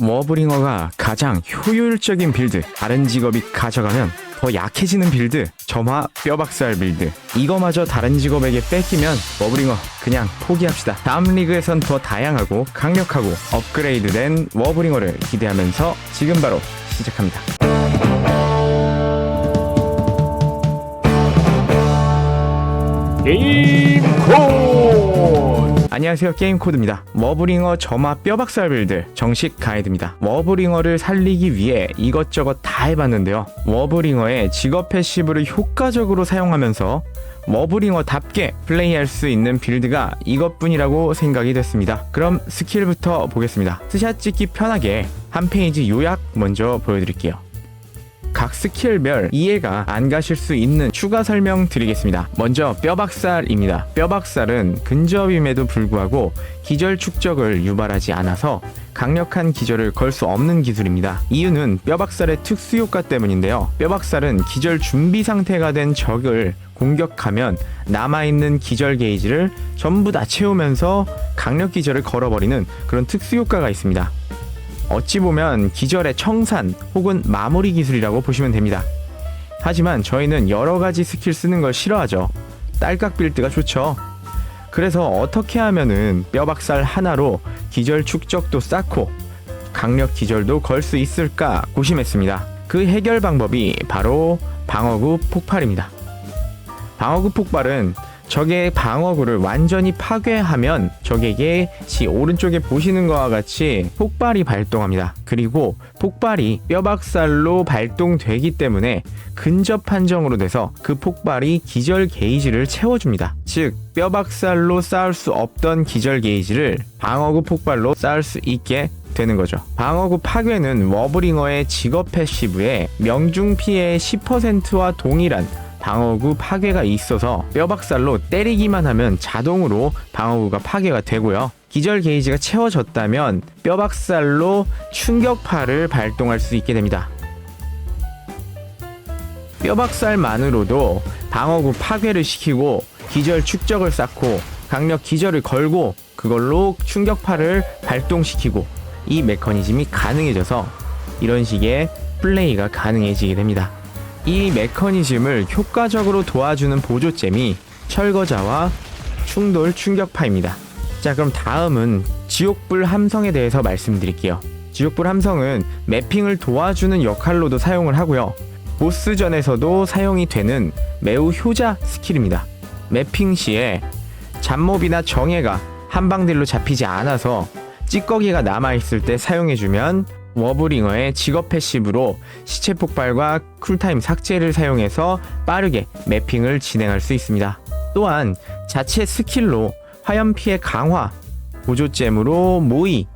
워브링어가 가장 효율적인 빌드, 다른 직업이 가져가면 더 약해지는 빌드, 점화 뼈박살 빌드. 이거마저 다른 직업에게 뺏기면 워브링어 그냥 포기합시다. 다음 리그에선 더 다양하고 강력하고 업그레이드된 워브링어를 기대하면서 지금 바로 시작합니다. 게임 코드 안녕하세요. 게임코드입니다. 머브링어 점화 뼈박살 빌드 정식 가이드입니다. 머브링어를 살리기 위해 이것저것 다 해봤는데요. 머브링어의 직업 패시브를 효과적으로 사용하면서 머브링어답게 플레이할 수 있는 빌드가 이것뿐이라고 생각이 됐습니다. 그럼 스킬부터 보겠습니다. 스샷 찍기 편하게 한 페이지 요약 먼저 보여드릴게요 각 스킬별 이해가 안 가실 수 있는 추가 설명 드리겠습니다. 먼저 뼈박살입니다. 뼈박살은 근접임에도 불구하고 기절 축적을 유발하지 않아서 강력한 기절을 걸 수 없는 기술입니다. 이유는 뼈박살의 특수 효과 때문인데요. 뼈박살은 기절 준비 상태가 된 적을 공격하면 남아있는 기절 게이지를 전부 다 채우면서 강력 기절을 걸어버리는 그런 특수 효과가 있습니다. 어찌 보면 기절의 청산 혹은 마무리 기술이라고 보시면 됩니다. 하지만 저희는 여러 가지 스킬 쓰는 걸 싫어하죠. 딸깍 빌드가 좋죠. 그래서 어떻게 하면은 뼈박살 하나로 기절 축적도 쌓고 강력 기절도 걸 수 있을까 고심했습니다. 그 해결 방법이 바로 방어구 폭발입니다. 방어구 폭발은 적의 방어구를 완전히 파괴하면 적에게 지 오른쪽에 보시는 것과 같이 폭발이 발동합니다. 그리고 폭발이 뼈박살로 발동되기 때문에 근접 판정으로 돼서 그 폭발이 기절 게이지를 채워줍니다. 즉 뼈박살로 쌓을 수 없던 기절 게이지를 방어구 폭발로 쌓을 수 있게 되는 거죠. 방어구 파괴는 워브링어의 직업 패시브에 명중 피해의 10%와 동일한 방어구 파괴가 있어서 뼈박살로 때리기만 하면 자동으로 방어구가 파괴가 되고요. 기절 게이지가 채워졌다면 뼈박살로 충격파를 발동할 수 있게 됩니다. 뼈박살만으로도 방어구 파괴를 시키고 기절 축적을 쌓고 강력 기절을 걸고 그걸로 충격파를 발동시키고 이 메커니즘이 가능해져서 이런 식의 플레이가 가능해지게 됩니다. 이 메커니즘을 효과적으로 도와주는 보조잼이 철거자와 충돌 충격파입니다. 자, 그럼 다음은 지옥불 함성에 대해서 말씀드릴게요. 지옥불 함성은 매핑을 도와주는 역할로도 사용을 하고요. 보스전에서도 사용이 되는 매우 효자 스킬입니다. 매핑 시에 잡몹이나 정예가 한방딜로 잡히지 않아서 찌꺼기가 남아있을 때 사용해주면 워브링어의 직업 패시브로 시체 폭발과 쿨타임 삭제를 사용해서 빠르게 매핑을 진행할 수 있습니다. 또한 자체 스킬로 화염 피해 강화, 보조잼으로 모의,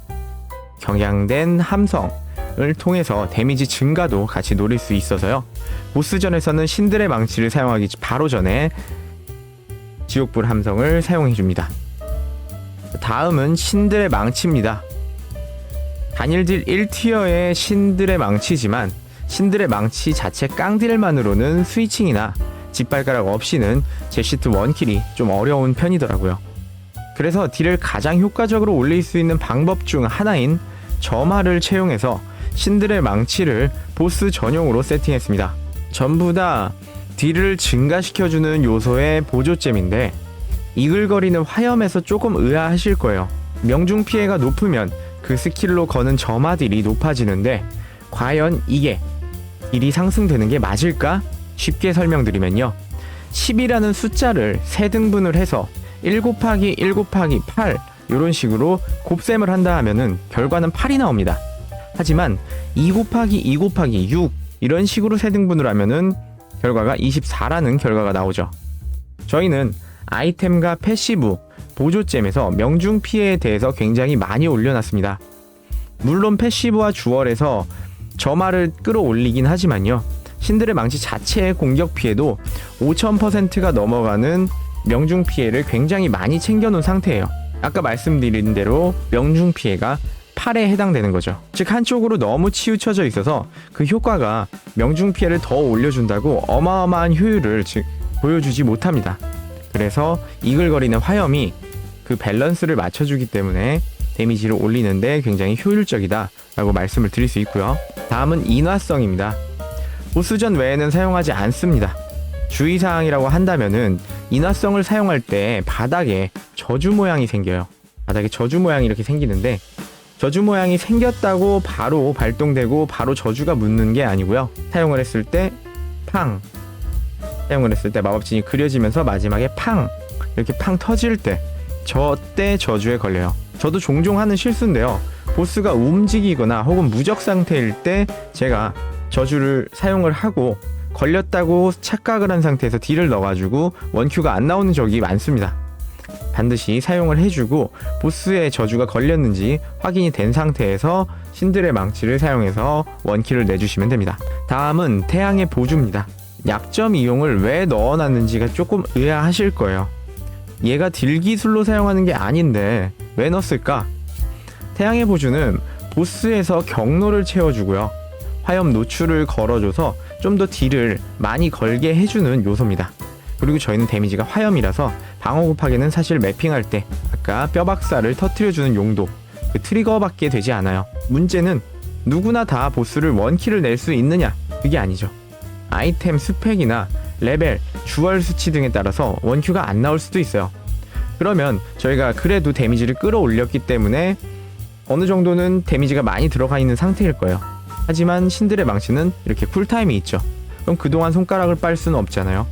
경향된 함성을 통해서 데미지 증가도 같이 노릴 수 있어서요. 보스전에서는 신들의 망치를 사용하기 바로 전에 지옥불 함성을 사용해줍니다. 다음은 신들의 망치입니다. 단일딜 1티어의 신들의 망치지만 신들의 망치 자체 깡딜만으로는 스위칭이나 짓발가락 없이는 제시트 원킬이 좀 어려운 편이더라고요. 그래서 딜을 가장 효과적으로 올릴 수 있는 방법 중 하나인 점화를 채용해서 신들의 망치를 보스 전용으로 세팅했습니다. 전부 다 딜을 증가시켜주는 요소의 보조잼인데 이글거리는 화염에서 조금 의아하실 거예요. 명중 피해가 높으면 그 스킬로 거는 점화딜이 높아지는데 과연 이게 딜이 상승되는 게 맞을까? 쉽게 설명드리면요. 10이라는 숫자를 세 등분을 해서 1 곱하기 1 곱하기 8 이런 식으로 곱셈을 한다 하면은 결과는 8이 나옵니다. 하지만 2 곱하기 2 곱하기 6 이런 식으로 세 등분을 하면은 결과가 24라는 결과가 나오죠. 저희는 아이템과 패시브, 보조잼에서 명중 피해에 대해서 굉장히 많이 올려놨습니다. 물론 패시브와 주얼에서 점화를 끌어올리긴 하지만요. 신들의 망치 자체의 공격 피해도 5000%가 넘어가는 명중 피해를 굉장히 많이 챙겨놓은 상태예요. 아까 말씀드린 대로 명중 피해가 8에 해당되는 거죠. 즉 한쪽으로 너무 치우쳐져 있어서 그 효과가 명중 피해를 더 올려준다고 어마어마한 효율을 즉 보여주지 못합니다. 그래서 이글거리는 화염이 그 밸런스를 맞춰주기 때문에 데미지를 올리는데 굉장히 효율적이다 라고 말씀을 드릴 수 있고요. 다음은 인화성입니다. 보스전 외에는 사용하지 않습니다. 주의사항이라고 한다면은 인화성을 사용할 때 바닥에 저주 모양이 생겨요. 바닥에 저주 모양이 이렇게 생기는데 저주 모양이 생겼다고 바로 발동되고 바로 저주가 묻는 게 아니고요. 사용을 했을 때 팡. 사용을 했을 때 마법진이 그려지면서 마지막에 팡 이렇게 팡 터질 때 저 때 저주에 걸려요. 저도 종종 하는 실수인데요. 보스가 움직이거나 혹은 무적 상태일 때 제가 저주를 사용을 하고 걸렸다고 착각을 한 상태에서 딜을 넣어가지고 원큐가 안 나오는 적이 많습니다. 반드시 사용을 해주고 보스의 저주가 걸렸는지 확인이 된 상태에서 신들의 망치를 사용해서 원키를 내주시면 됩니다. 다음은 태양의 보주입니다. 약점 이용을 왜 넣어놨는지가 조금 의아하실 거예요. 얘가 딜 기술로 사용하는 게 아닌데 왜 넣었을까? 태양의 보주는 보스에서 경로를 채워주고요. 화염 노출을 걸어줘서 좀 더 딜을 많이 걸게 해주는 요소입니다. 그리고 저희는 데미지가 화염이라서 방어 곱하기는 사실 매핑할 때 아까 뼈박사를 터트려주는 용도 그 트리거밖에 되지 않아요. 문제는 누구나 다 보스를 원키를 낼수 있느냐 그게 아니죠. 아이템 스펙이나 레벨, 주얼 수치 등에 따라서 원큐가 안 나올 수도 있어요. 그러면 저희가 그래도 데미지를 끌어올렸기 때문에 어느 정도는 데미지가 많이 들어가 있는 상태일 거예요. 하지만 신들의 망치는 이렇게 쿨타임이 있죠. 그럼 그동안 손가락을 빨 수는 없잖아요.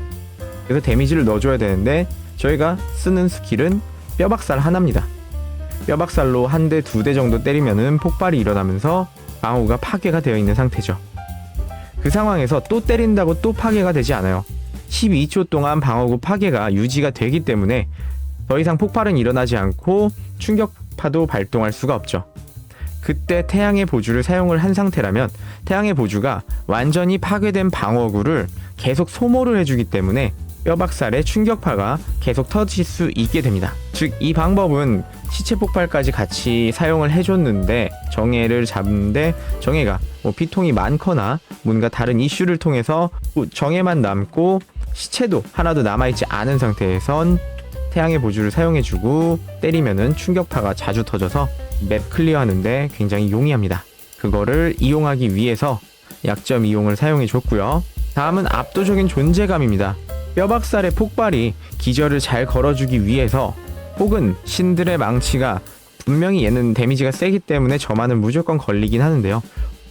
그래서 데미지를 넣어줘야 되는데 저희가 쓰는 스킬은 뼈박살 하나입니다. 뼈박살로 한 대, 두 대 정도 때리면은 폭발이 일어나면서 방어구가 파괴가 되어 있는 상태죠. 그 상황에서 또 때린다고 또 파괴가 되지 않아요. 12초 동안 방어구 파괴가 유지가 되기 때문에 더 이상 폭발은 일어나지 않고 충격파도 발동할 수가 없죠. 그때 태양의 보주를 사용을 한 상태라면 태양의 보주가 완전히 파괴된 방어구를 계속 소모를 해주기 때문에 뼈박살의 충격파가 계속 터질 수 있게 됩니다. 즉, 이 방법은 시체 폭발까지 같이 사용을 해줬는데 정예를 잡는데 정예가 뭐 피통이 많거나 뭔가 다른 이슈를 통해서 정예만 남고 시체도 하나도 남아있지 않은 상태에선 태양의 보주를 사용해주고 때리면은 충격파가 자주 터져서 맵 클리어하는데 굉장히 용이합니다. 그거를 이용하기 위해서 약점 이용을 사용해줬고요. 다음은 압도적인 존재감입니다. 뼈박살의 폭발이 기절을 잘 걸어주기 위해서 혹은 신들의 망치가 분명히 얘는 데미지가 세기 때문에 저만은 무조건 걸리긴 하는데요.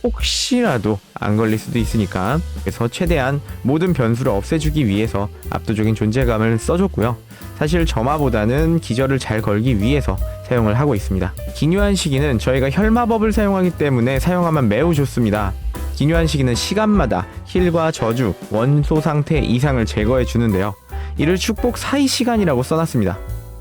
혹시라도 안 걸릴 수도 있으니까 그래서 최대한 모든 변수를 없애주기 위해서 압도적인 존재감을 써줬고요. 사실 점화보다는 기절을 잘 걸기 위해서 사용을 하고 있습니다. 기묘한 시기는 저희가 혈마법을 사용하기 때문에 사용하면 매우 좋습니다. 기묘한 시기는 시간마다 힐과 저주, 원소 상태 이상을 제거해 주는데요. 이를 축복 사이 시간이라고 써놨습니다.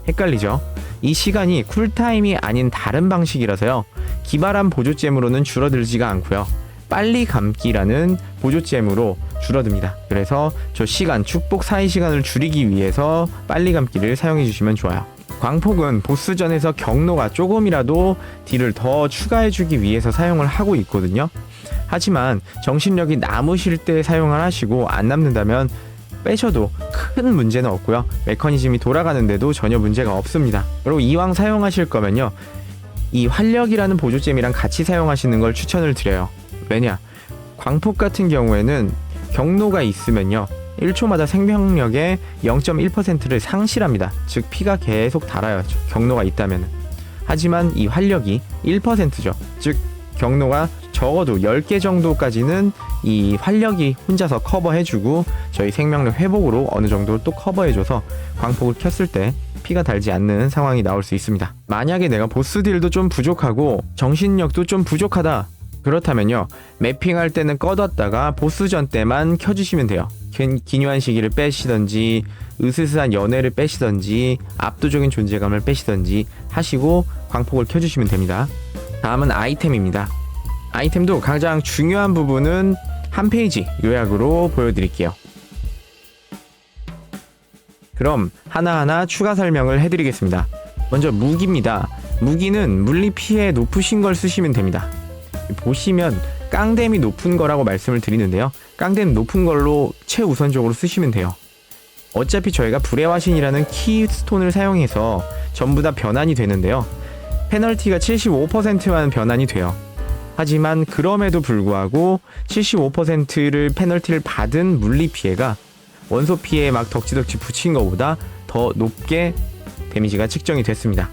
헷갈리죠? 이 시간이 쿨타임이 아닌 다른 방식이라서요. 기발한 보조잼으로는 줄어들지가 않고요. 빨리 감기라는 보조잼으로 줄어듭니다. 그래서 저 시간, 축복 사이 시간을 줄이기 위해서 빨리 감기를 사용해 주시면 좋아요. 광폭은 보스전에서 경로가 조금이라도 딜을 더 추가해 주기 위해서 사용을 하고 있거든요. 하지만 정신력이 남으실 때 사용을 하시고 안 남는다면 빼셔도 큰 문제는 없고요. 메커니즘이 돌아가는데도 전혀 문제가 없습니다. 그리고 이왕 사용하실 거면요. 이 활력이라는 보조잼이랑 같이 사용하시는 걸 추천을 드려요. 왜냐? 광폭 같은 경우에는 경로가 있으면요. 1초마다 생명력의 0.1%를 상실합니다. 즉 피가 계속 달아요. 경로가 있다면. 하지만 이 활력이 1%죠. 즉 경로가 적어도 10개 정도까지는 이 활력이 혼자서 커버해주고 저희 생명력 회복으로 어느 정도 또 커버해줘서 광폭을 켰을 때 피가 달지 않는 상황이 나올 수 있습니다. 만약에 내가 보스 딜도 좀 부족하고 정신력도 좀 부족하다. 그렇다면요. 매핑할 때는 꺼뒀다가 보스전 때만 켜주시면 돼요. 기묘한 시기를 빼시던지 으스스한 연애를 빼시던지 압도적인 존재감을 빼시던지 하시고 광폭을 켜주시면 됩니다. 다음은 아이템입니다. 아이템도 가장 중요한 부분은 한 페이지 요약으로 보여드릴게요. 그럼 하나하나 추가 설명을 해드리겠습니다. 먼저 무기입니다. 무기는 물리 피해 높으신 걸 쓰시면 됩니다. 보시면 깡댐이 높은 거라고 말씀을 드리는데요. 깡댐 높은 걸로 최우선적으로 쓰시면 돼요. 어차피 저희가 불의 화신이라는 키스톤을 사용해서 전부 다 변환이 되는데요. 페널티가 75%만 변환이 돼요. 하지만 그럼에도 불구하고 75%를 페널티를 받은 물리 피해가 원소 피해에 막 덕지덕지 붙인 것보다 더 높게 데미지가 측정이 됐습니다.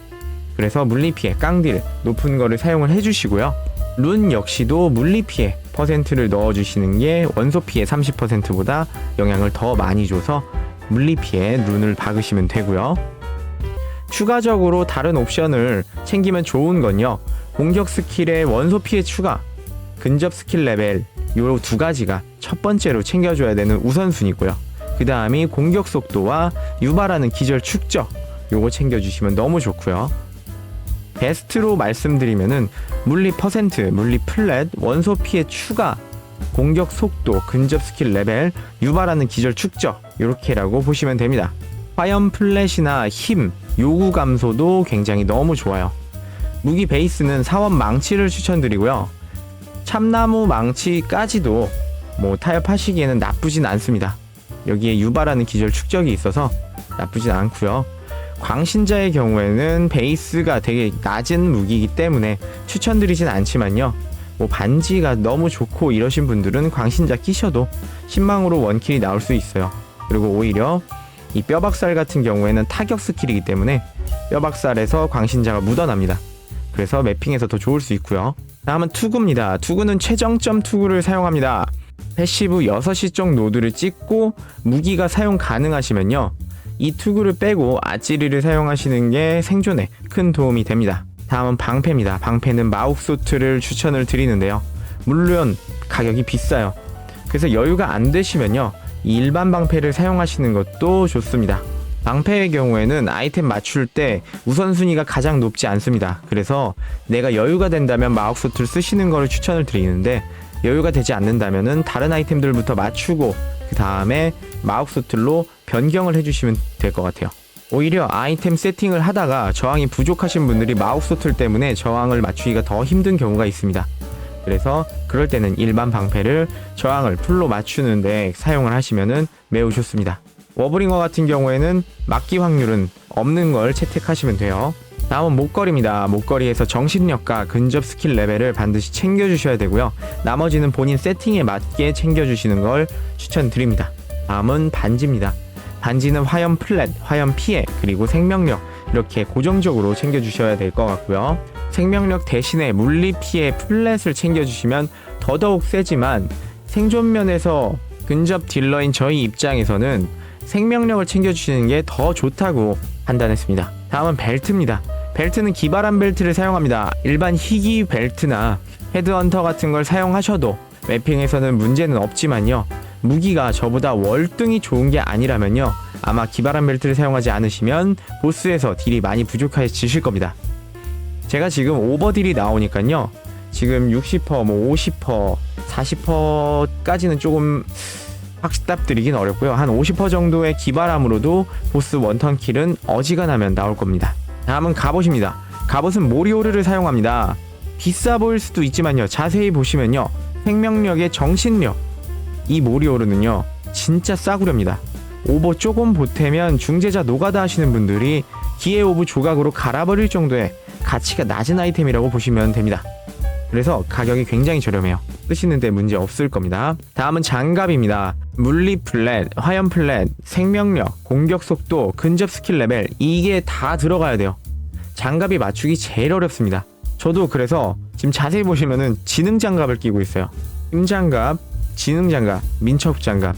그래서 물리 피해 깡딜 높은 거를 사용을 해주시고요. 룬 역시도 물리 피해 퍼센트를 넣어주시는 게 원소 피해 30%보다 영향을 더 많이 줘서 물리 피해 룬을 박으시면 되고요. 추가적으로 다른 옵션을 챙기면 좋은 건요. 공격 스킬의 원소 피해 추가, 근접 스킬 레벨 요 두 가지가 첫 번째로 챙겨줘야 되는 우선순위고요. 그 다음이 공격 속도와 유발하는 기절 축적 요거 챙겨주시면 너무 좋고요. 베스트로 말씀드리면은 물리 퍼센트, 물리 플랫, 원소 피해 추가, 공격 속도, 근접 스킬 레벨, 유발하는 기절 축적 이렇게라고 보시면 됩니다. 화염 플랫이나 힘, 요구 감소도 굉장히 너무 좋아요. 무기 베이스는 사원 망치를 추천드리고요. 참나무 망치까지도 뭐 타협하시기에는 나쁘진 않습니다. 여기에 유발하는 기절 축적이 있어서 나쁘진 않고요. 광신자의 경우에는 베이스가 되게 낮은 무기이기 때문에 추천드리진 않지만요. 뭐 반지가 너무 좋고 이러신 분들은 광신자 끼셔도 신망으로 원킬이 나올 수 있어요. 그리고 오히려 이 뼈박살 같은 경우에는 타격 스킬이기 때문에 뼈박살에서 광신자가 묻어납니다. 그래서 매핑에서 더 좋을 수 있고요. 다음은 투구입니다. 투구는 최정점 투구를 사용합니다. 패시브 6시 쪽 노드를 찍고 무기가 사용 가능하시면요. 이 투구를 빼고 아찌리를 사용하시는 게 생존에 큰 도움이 됩니다. 다음은 방패입니다. 방패는 마욱소트를 추천을 드리는데요. 물론 가격이 비싸요. 그래서 여유가 안 되시면요. 이 일반 방패를 사용하시는 것도 좋습니다. 방패의 경우에는 아이템 맞출 때 우선순위가 가장 높지 않습니다. 그래서 내가 여유가 된다면 마욱소트를 쓰시는 것을 추천을 드리는데 여유가 되지 않는다면은 다른 아이템들부터 맞추고 그 다음에 마욱소틀로 변경을 해주시면 될 것 같아요. 오히려 아이템 세팅을 하다가 저항이 부족하신 분들이 마욱소틀 때문에 저항을 맞추기가 더 힘든 경우가 있습니다. 그래서 그럴 때는 일반 방패를 저항을 풀로 맞추는데 사용을 하시면은 매우 좋습니다. 워브링어 같은 경우에는 막기 확률은 없는 걸 채택하시면 돼요. 다음은 목걸이입니다. 목걸이에서 정신력과 근접 스킬 레벨을 반드시 챙겨주셔야 되고요. 나머지는 본인 세팅에 맞게 챙겨주시는 걸 추천드립니다. 다음은 반지입니다. 반지는 화염 플랫, 화염 피해, 그리고 생명력 이렇게 고정적으로 챙겨주셔야 될 것 같고요. 생명력 대신에 물리 피해 플랫을 챙겨주시면 더더욱 세지만 생존면에서 근접 딜러인 저희 입장에서는 생명력을 챙겨주시는 게 더 좋다고 판단했습니다. 다음은 벨트입니다. 벨트는 기발한 벨트를 사용합니다. 일반 희귀 벨트나 헤드헌터 같은 걸 사용하셔도 맵핑에서는 문제는 없지만요. 무기가 저보다 월등히 좋은 게 아니라면요. 아마 기발한 벨트를 사용하지 않으시면 보스에서 딜이 많이 부족해지실 겁니다. 제가 지금 오버딜이 나오니까요. 지금 60%, 뭐 50%, 40%까지는 조금 확답 드리긴 어렵고요. 한 50% 정도의 기발함으로도 보스 원턴 킬은 어지간하면 나올 겁니다. 다음은 갑옷입니다. 갑옷은 모리오르를 사용합니다. 비싸 보일 수도 있지만요. 자세히 보시면요. 생명력의 정신력. 이 모리오르는요. 진짜 싸구려입니다. 오버 조금 보태면 중재자 노가다 하시는 분들이 기회 오브 조각으로 갈아버릴 정도의 가치가 낮은 아이템이라고 보시면 됩니다. 그래서 가격이 굉장히 저렴해요. 쓰시는데 문제 없을 겁니다. 다음은 장갑입니다. 물리 플랫, 화염 플랫, 생명력, 공격 속도, 근접 스킬 레벨 이게 다 들어가야 돼요. 장갑이 맞추기 제일 어렵습니다. 저도 그래서 지금 자세히 보시면은 지능 장갑을 끼고 있어요. 힘 장갑, 지능 장갑, 민첩 장갑.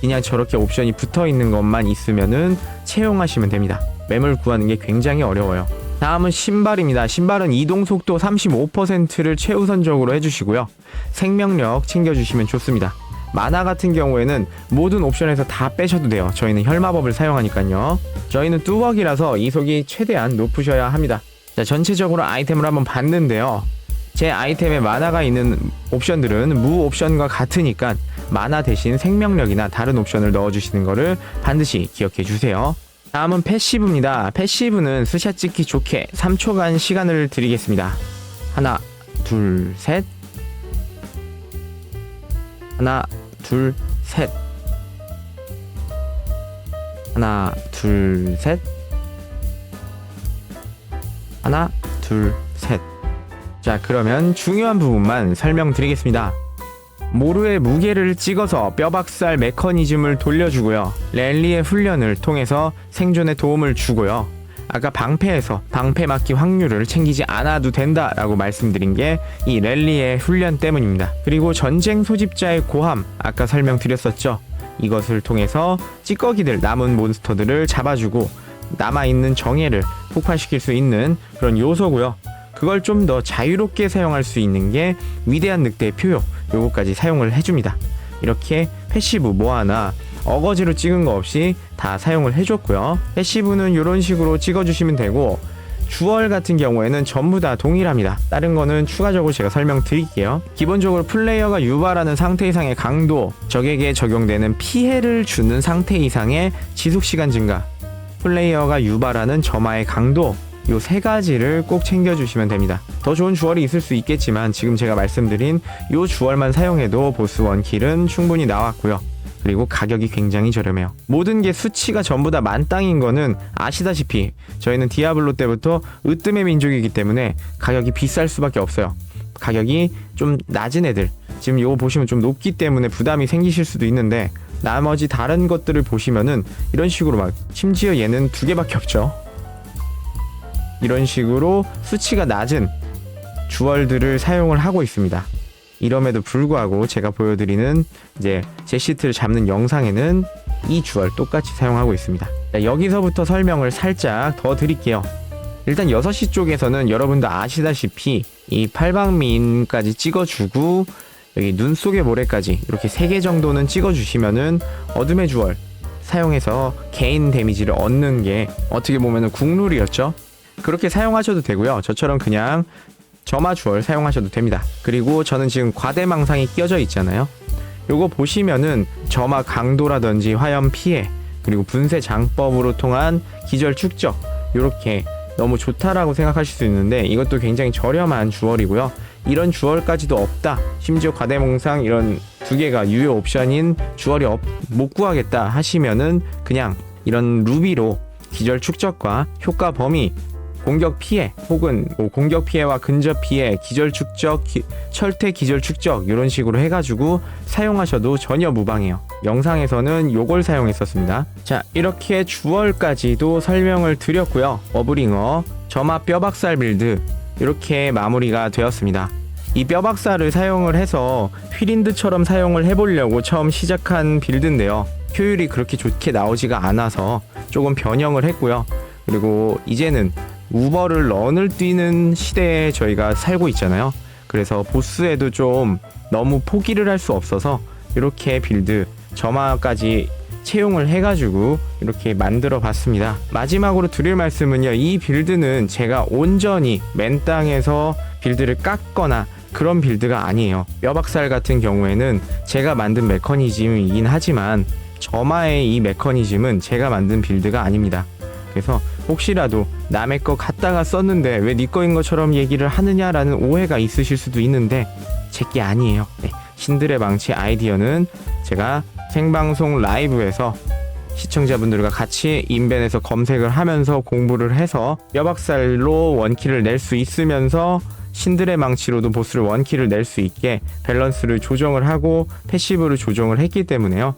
그냥 저렇게 옵션이 붙어 있는 것만 있으면은 채용하시면 됩니다. 매물 구하는 게 굉장히 어려워요. 다음은 신발입니다. 신발은 이동 속도 35%를 최우선적으로 해주시고요. 생명력 챙겨주시면 좋습니다. 만화 같은 경우에는 모든 옵션에서 다 빼셔도 돼요. 저희는 혈마법을 사용하니까요. 저희는 뚜벅이라서 이속이 최대한 높으셔야 합니다. 자, 전체적으로 아이템을 한번 봤는데요. 제 아이템에 만화가 있는 옵션들은 무 옵션과 같으니까 만화 대신 생명력이나 다른 옵션을 넣어주시는 것을 반드시 기억해 주세요. 다음은 패시브입니다. 패시브는 스샷 찍기 좋게 3초간 시간을 드리겠습니다. 하나, 둘, 셋. 하나, 둘, 셋. 하나, 둘, 셋. 하나, 둘, 셋. 자, 그러면 중요한 부분만 설명드리겠습니다. 모루의 무게를 찍어서 뼈박살 메커니즘을 돌려주고요. 랠리의 훈련을 통해서 생존에 도움을 주고요. 아까 방패에서 방패 맞기 확률을 챙기지 않아도 된다라고 말씀드린 게 이 랠리의 훈련 때문입니다. 그리고 전쟁 소집자의 고함 아까 설명드렸었죠. 이것을 통해서 찌꺼기들 남은 몬스터들을 잡아주고 남아있는 정예를 폭발시킬 수 있는 그런 요소고요. 그걸 좀 더 자유롭게 사용할 수 있는 게 위대한 늑대의 표요 요거까지 사용을 해줍니다. 이렇게 패시브 뭐 하나 어거지로 찍은 거 없이 다 사용을 해줬고요. 패시브는 이런 식으로 찍어주시면 되고 주얼 같은 경우에는 전부 다 동일합니다. 다른 거는 추가적으로 제가 설명드릴게요. 기본적으로 플레이어가 유발하는 상태 이상의 강도, 적에게 적용되는 피해를 주는 상태 이상의 지속시간 증가, 플레이어가 유발하는 점화의 강도, 요 세 가지를 꼭 챙겨주시면 됩니다. 더 좋은 주얼이 있을 수 있겠지만 지금 제가 말씀드린 요 주얼만 사용해도 보스 원킬은 충분히 나왔고요. 그리고 가격이 굉장히 저렴해요. 모든 게 수치가 전부 다 만땅인 거는 아시다시피 저희는 디아블로 때부터 으뜸의 민족이기 때문에 가격이 비쌀 수밖에 없어요. 가격이 좀 낮은 애들 지금 이거 보시면 좀 높기 때문에 부담이 생기실 수도 있는데 나머지 다른 것들을 보시면은 이런 식으로 막 심지어 얘는 두 개밖에 없죠. 이런 식으로 수치가 낮은 주얼들을 사용을 하고 있습니다. 이럼에도 불구하고 제가 보여드리는 이제 제시트를 잡는 영상에는 이 주얼 똑같이 사용하고 있습니다. 자, 여기서부터 설명을 살짝 더 드릴게요. 일단 6시 쪽에서는 여러분도 아시다시피 이 팔방민까지 찍어주고 여기 눈 속의 모래까지 이렇게 3개 정도는 찍어주시면은 어둠의 주얼 사용해서 개인 데미지를 얻는 게 어떻게 보면은 국룰이었죠. 그렇게 사용하셔도 되고요. 저처럼 그냥 점화 주얼 사용하셔도 됩니다. 그리고 저는 지금 과대망상이 끼어져 있잖아요. 요거 보시면은 점화 강도라든지 화염 피해 그리고 분쇄 장법으로 통한 기절 축적 요렇게 너무 좋다라고 생각하실 수 있는데 이것도 굉장히 저렴한 주얼이고요. 이런 주얼까지도 없다. 심지어 과대망상 이런 두 개가 유효 옵션인 주얼이 없, 못 구하겠다 하시면은 그냥 이런 루비로 기절 축적과 효과 범위 공격 피해 혹은 뭐 공격 피해와 근접 피해, 기절 축적, 기- 철퇴 기절 축적 이런 식으로 해가지고 사용하셔도 전혀 무방해요. 영상에서는 요걸 사용했었습니다. 자 이렇게 주얼까지도 설명을 드렸고요. 어브링어 점화 뼈박살 빌드 이렇게 마무리가 되었습니다. 이 뼈박살을 사용을 해서 휘린드처럼 사용을 해보려고 처음 시작한 빌드인데요. 효율이 그렇게 좋게 나오지가 않아서 조금 변형을 했고요. 그리고 이제는 우버를 런을 뛰는 시대에 저희가 살고 있잖아요. 그래서 보스에도 좀 너무 포기를 할 수 없어서 이렇게 빌드 점화까지 채용을 해가지고 이렇게 만들어 봤습니다. 마지막으로 드릴 말씀은요. 이 빌드는 제가 온전히 맨 땅에서 빌드를 깎거나 그런 빌드가 아니에요. 뼈박살 같은 경우에는 제가 만든 메커니즘이긴 하지만 점화의 이 메커니즘은 제가 만든 빌드가 아닙니다. 그래서 혹시라도 남의 거 갖다가 썼는데 왜 네 거인 것처럼 얘기를 하느냐라는 오해가 있으실 수도 있는데 제 게 아니에요. 네, 신들의 망치 아이디어는 제가 생방송 라이브에서 시청자분들과 같이 인벤에서 검색을 하면서 공부를 해서 뼈박살로 원킬을 낼수 있으면서 신들의 망치로도 보스를 원킬을 낼수 있게 밸런스를 조정을 하고 패시브를 조정을 했기 때문에요.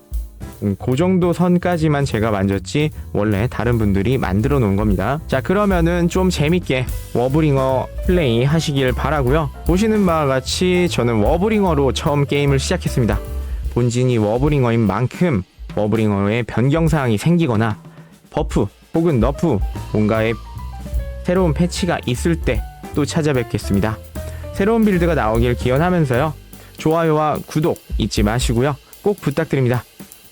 음, 그 정도 선까지만 제가 만졌지 원래 다른 분들이 만들어 놓은 겁니다. 자 그러면은 좀 재밌게 워브링어 플레이 하시길 바라고요. 보시는 바와 같이 저는 워브링어로 처음 게임을 시작했습니다. 본진이 워브링어인 만큼 워브링어의 변경 사항이 생기거나 버프 혹은 너프 뭔가의 새로운 패치가 있을 때 또 찾아뵙겠습니다. 새로운 빌드가 나오길 기원하면서요. 좋아요와 구독 잊지 마시고요. 꼭 부탁드립니다.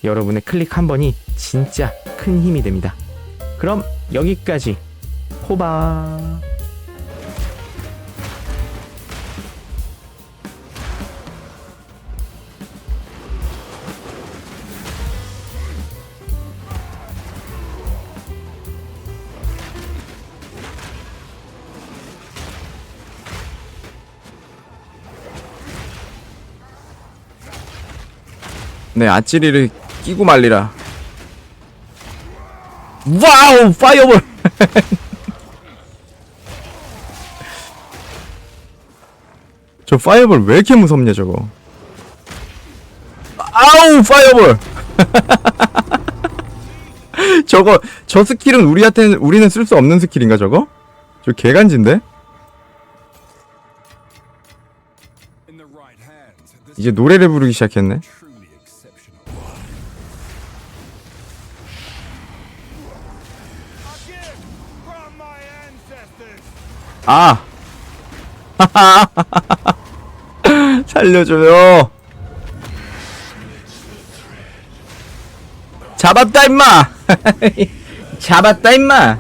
여러분의 클릭 한 번이 진짜 큰 힘이 됩니다. 그럼 여기까지 호바. 네, 아찌리를 끼고 말리라. 와우, 파이어볼. 저 파이어볼 왜 이렇게 무섭냐 저거 아우 파이어볼 저거 저 스킬은 우리한테 우리는 쓸 수 없는 스킬인가 저거? 저 개간지인데? 이제 노래를 부르기 시작했네 아. 살려줘요. 잡았다 임마. 잡았다 임마